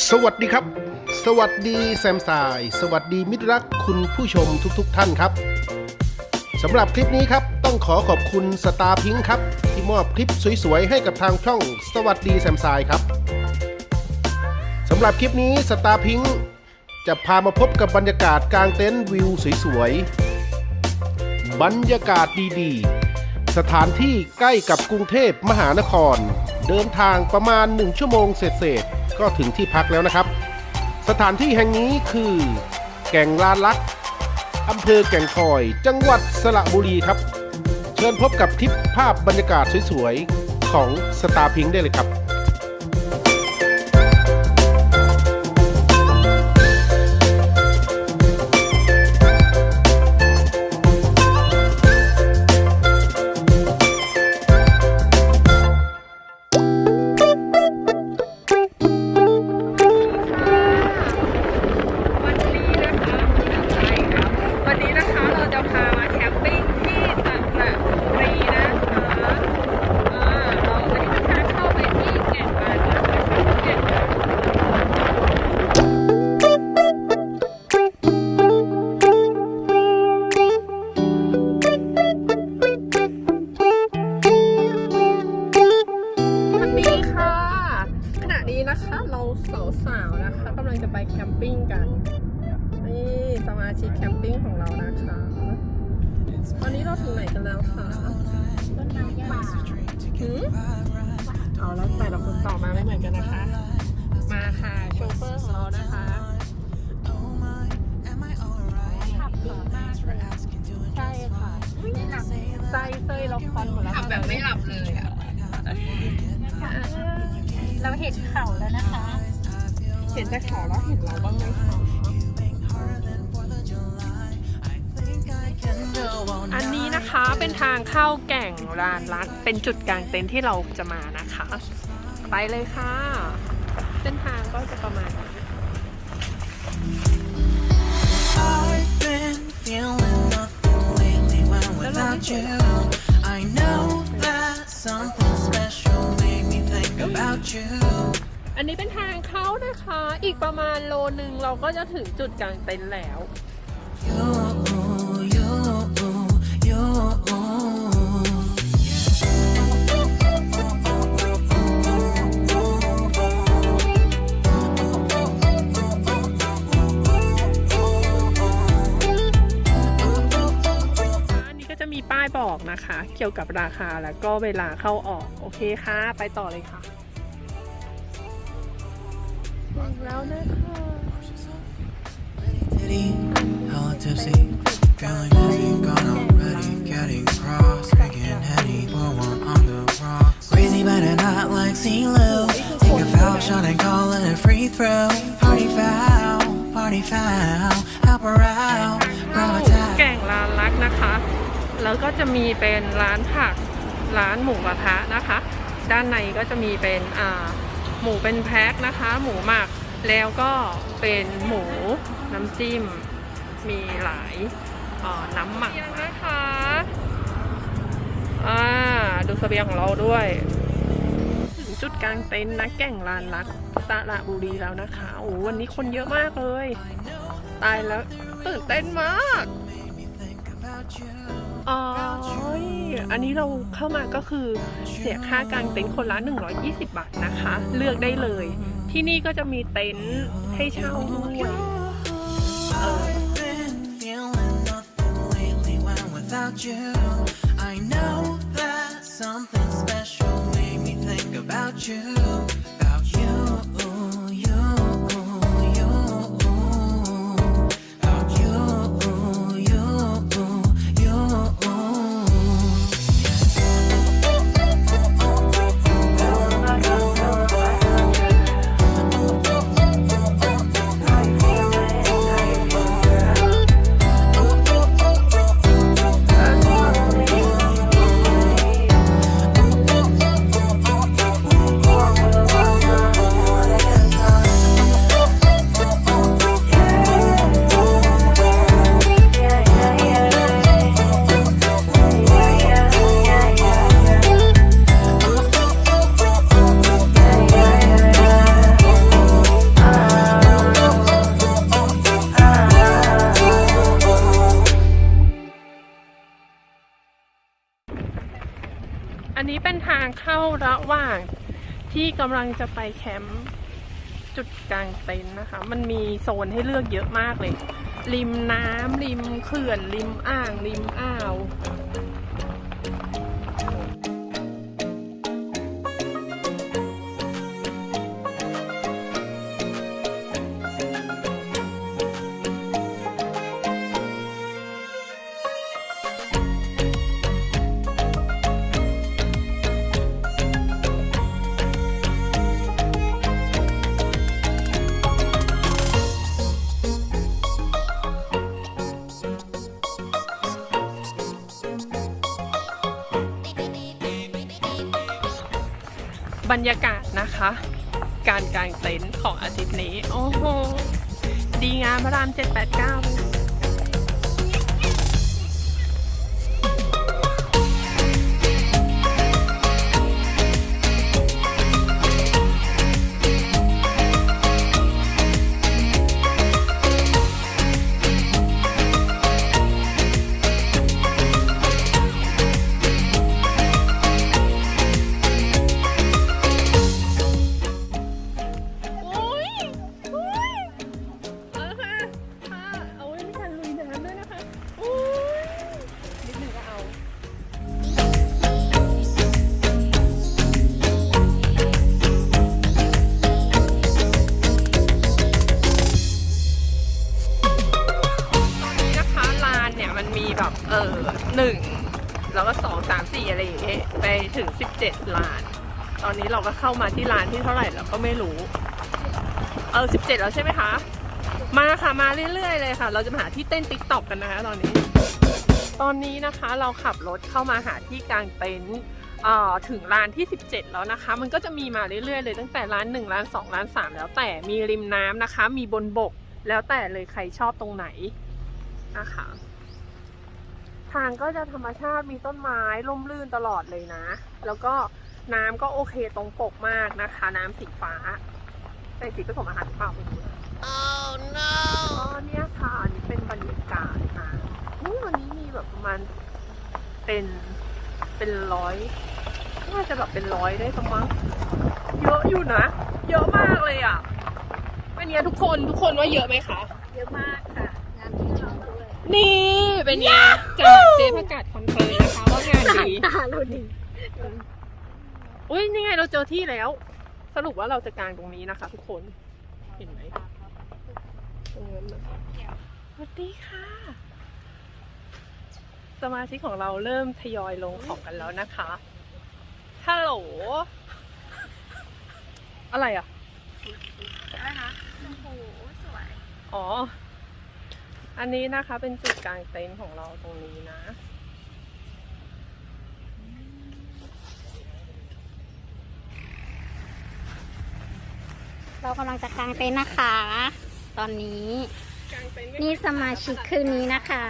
สวัสดีครับ สวัสดีแซมสาย สวัสดีมิตรรักคุณผู้ชมทุกๆทท่านครับสำหรับคลิปนี้ครับ ต้องขอขอบคุณสตาร์พิงครับ ที่มอบคลิปสวยๆ ให้กับทางช่อง สวัสดีแซมสายครับสำหรับคลิปนี้สตาร์พิงจะพามาพบกับบรรยากาศกลางเต็นท์วิวสวยๆบรรยากาศดีๆ สถานที่ใกล้กับกรุงเทพมหานคร เดินทางประมาณ 1 ชั่วโมงเศษๆ ก็ถึงที่พักแล้วนะครับ สถานที่แห่งนี้คือ แก่งลานลักอำเภอแก่งคอย จังหวัดสระบุรีครับ เชิญพบกับคลิปภาพบรรยากาศสวยๆ ของสตาร์พิงได้เลยครับ สาวๆนะคะกำลังจะไปแคมปิ้งกันนี่สมาชิกแคมปิ้งของเรานะคะวันนี้เราถึงไหนกันแล้วคะต้นน้ำยาหืมเอาแล้วแต่ละคนต่อบมาไม่เหมือนกันนะคะ มาค่ะโชเฟอร์ของเรานะคะขับดีมากเลยใช่ค่ะไม่หลับใจเซยล็อกคอนหมดแล้วทำแบบไม่หลับเลยอะนะคะ เราเห็นเข่าแล้วนะคะ เห็นแต่เขาแล้วเห็นเราบ้างไหมคะอันนี้นะคะเป็นทางเข้าแก่งลานลักเป็นจุดกลางเต็นท์ที่เราจะมานะคะ ไปเลยค่ะ เส้นทางก็จะประมาณนี้ I've been feeling nothing lately when without you. I know อันนี้เป็นทางเข้านะคะ อีกประมาณโลนึงเราก็จะถึงจุดกลางเต็นท์แล้ว อันนี้ก็จะมีป้ายบอกนะคะ เกี่ยวกับราคาแล้วก็เวลาเข้าออก โอเคค่ะ ไปต่อเลยค่ะ แล้วนะคแก่งร้านลักนะคะ แล้วก็จะมีเป็นร้านผักร้านหมูกระทะนะคะ ด้านในก็จะมีเป็นหมูเป็นแพ็คนะคะ หมูหมัก แล้วก็เป็นหมูน้ำจิ้ม มีหลายอ่าน้ำหมักนะคะอ่าดูเสบียงของเราด้วย ถึงจุดกลางเต็นท์นะแก่งลานรักสระบุรีแล้วนะคะโอ้โหวันนี้คนเยอะมากเลย ตายแล้วตื่นเต้นมากอ๋ออันนี้เราเข้ามาก็คือเสียค่ากางเต็นท์คนละ 120 บาทนะคะ เลือกได้เลย ที่นี่ก็จะมีเต็นท์ให้เช่าด้วยเออ I've been feeling nothing lately when without you. I know that something special made me think about you. About you, ว่างที่กำลังจะไปแคมป์จุดกลางเต็นท์นะคะ มันมีโซนให้เลือกเยอะมากเลย ริมน้ำริมเขื่อน ริมอ่าง ริมอ่าว บรรยากาศนะคะ การกางเต็นท์ของอาทิตย์นี้ โอ้โห ดีงามพระราม 789านตอนนี้เราก็เข้ามาที่ลานที่เท่าไหร่เราก็ไม่รู้ เออสิบเจ็ดแล้วใช่ไหมคะ มาค่ะมาเรื่อยๆเลยค่ะ เราจะมาหาที่เต้นติ๊กต็อกกันนะคะตอนนี้ ตอนนี้นะคะเราขับรถเข้ามาหาที่กลางเต็นท์ถึงร้านที่ 17 แล้วนะคะ มันก็จะมีมาเรื่อยๆเลย ตั้งแต่ร้าน 1 ร้าน 2 ร้าน 3 แล้วแต่มีริมน้ำนะคะ มีบนบกแล้วแต่เลยใครชอบตรงไหนนะคะ ทางก็จะธรรมชาติมีต้นไม้ร่มรื่นตลอดเลยนะ แล้วก็ น้ำก็โอเคตรงปกมากนะคะ น้ำสีฟ้าเป็นสีผสมอาหารหรือเปล่าไม่รู้นะ oh no ก็เนี่ยค่ะอันนี้เป็นบรรยากาศนะอุ๊ยวันนี้มีแบบประมาณเป็นเป็นร้อยน่าจะแบบเป็นร้อยได้ประมาณเยอะอยู่นะ เยอะมากเลยอะเป็นไงทุกคนทุกคนว่าเยอะไหมคะเยอะมากค่ะ งานที่เราด้วยนี่เป็นไงจากเจ๊ประกาศคอนเฟิร์มนะคะว่างานดีตาเราดี อุ้ยนี่ไงเราเจอที่แล้ว สรุปว่าเราจะกางตรงนี้นะคะ ทุกคน เห็นไหมตรงนั้นนะสวัสดีค่ะ สมาชิกของเราเริ่มทยอยลงของกันแล้วนะคะ ฮัลโหล อะไรอะ อะไรคะโอ้โหสวย อ๋อ อันนี้นะคะเป็นจุดกลางเต็นท์ของเราตรงนี้นะ เรากำลังจะกางเต็นท์นะคะ ตอนนี้กลางเต็นท์นี่สมาชิกคืนนี้นะคะ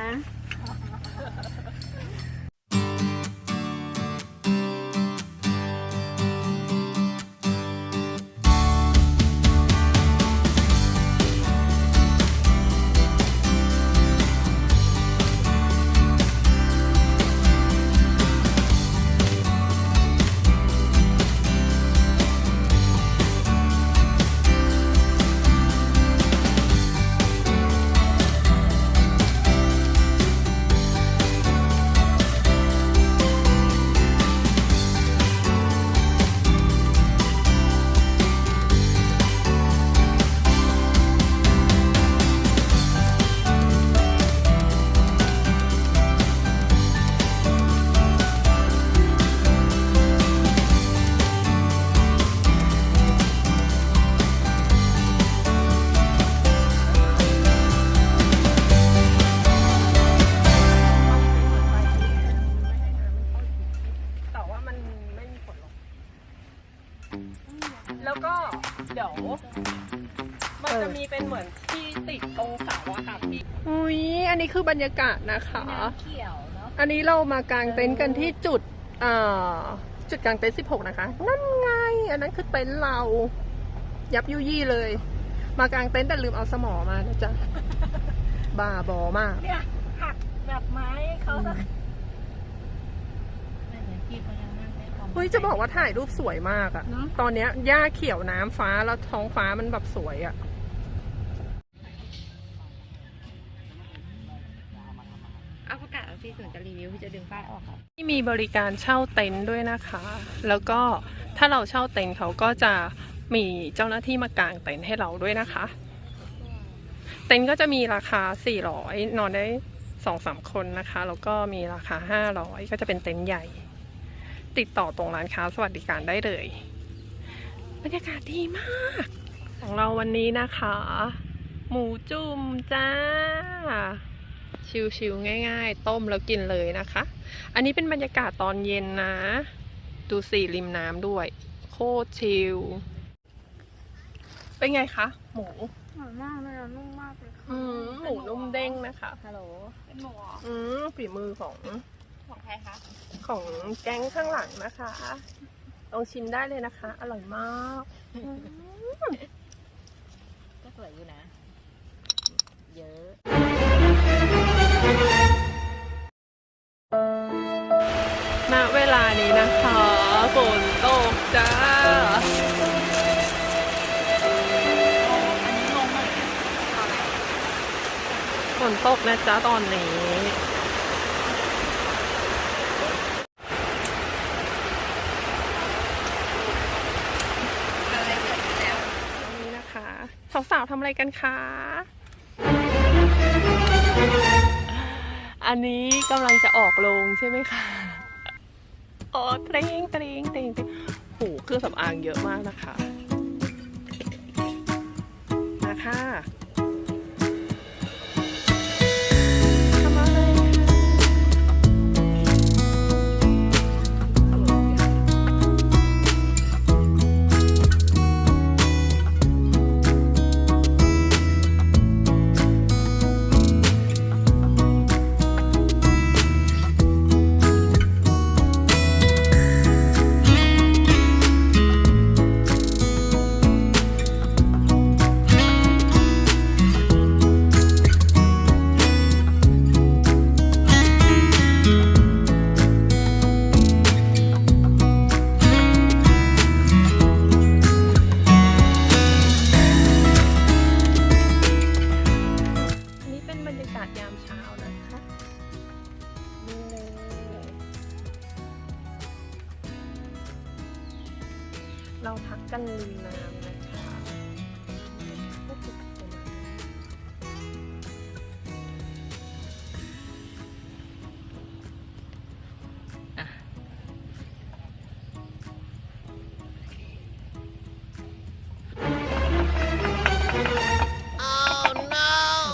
ยากาศนะคะ เขียวเนาะอันนี้เรามากางเต็นท์กันที่จุดอ่าจุดกางเต็นท์16 นะคะ นั่นไง อันนั้นคือเต็นท์เรา ยับยุยี่เลย มากางเต็นท์แต่ลืมเอาสมอมานะจ๊ะ บ้าบอมาก เนี่ยหักแบบไม้เขาสักไม่เหมือนที่เขายังนั่งได้ปเฮ้ยจะบอกว่าถ่ายรูปสวยมากอะเนอะ ตอนเนี้ยหญ้าเขียวน้ำฟ้าแล้วท้องฟ้ามันแบบสวยอะ เอาประกาศเอาที่ส่วนจะรีวิวพี่จะดึงป้ายออกครับที่มีบริการเช่าเต็นท์ด้วยนะคะ แล้วก็ถ้าเราเช่าเต็นท์เขาก็จะมีเจ้าหน้าที่มากางเต็นท์ให้เราด้วยนะคะ เต็นท์ก็จะมีราคา 400 นอนได้สองสามคนนะคะ แล้วก็มีราคา 500 ก็จะเป็นเต็นท์ใหญ่ ติดต่อตรงร้านค้าสวัสดิการได้เลย บรรยากาศดีมาก ของเราวันนี้นะคะ หมูจุ่มจ้า ชิวๆง่าย ๆ ต้มแล้วกินเลยนะคะ อันนี้เป็นบรรยากาศตอนเย็นนะ ดูสีริมน้ำด้วย โคตรชิล เป็นไงคะ หมู หอมมากเลยอะนุ่มมากเลยค่ะอืมหมูนุ่มเด้งนะคะ ฮัลโหลเป็นหมูเหรออืมฝีมือของของใครคะของแก๊งข้างหลังนะคะลองชิมได้เลยนะคะ อร่อยมากก็สวยอยู่นะ เยอะ นี้นะคะฝนตกจ้าฝนตกนะจ๊ะตอนนี้อะไรเกิดขึ้นแล้วนี้นะคะสาวๆทำอะไรกันคะ อันนี้กำลังจะออกโรงใช่ไหมคะ โอ้ตรงตรงตรงตรงโหเครื่องสำอางเยอะมากนะคะมาค่ะ พักกันริมน้ำนะคะก็คือประมาณนี้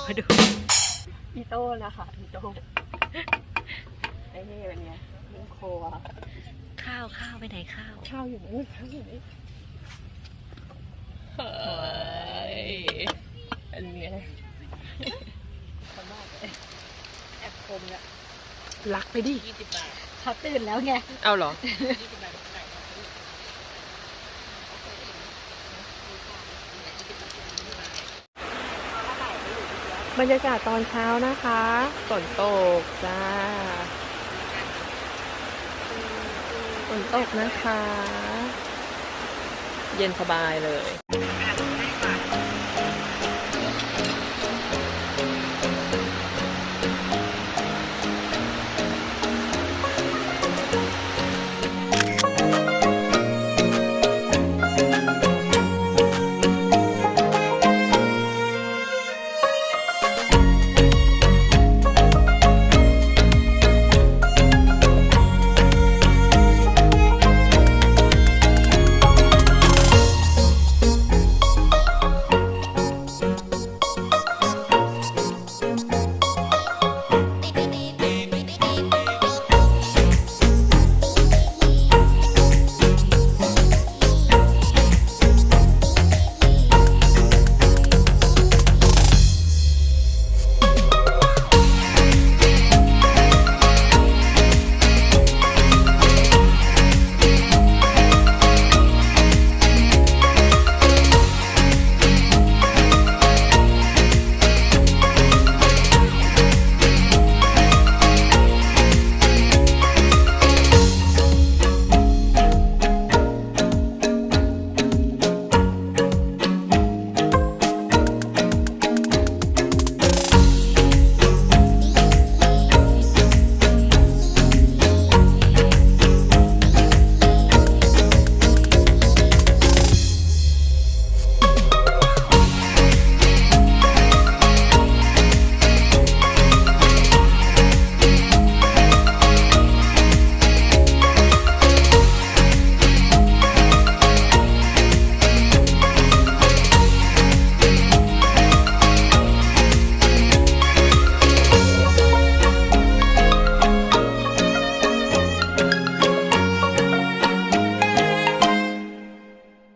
มาดูพี่โต้นะคะพี่โต้ไอ้นี่เป็นไงเลี้ยงโคอะข้าวข้าวไปไหนข้าว ข้าวอยู่นี่ข้าวอยู่นี่เฮ้ยเป็นไง คนมากเลย แอบคมเนี่ย รักไปดิยี่สิบบาทเขาตื่นแล้วไง เอาเหรอยี่สิบบาทไก่บรรยากาศตอนเช้านะคะฝนตกจ้าฝนตกนะคะ เย็นสบายเลย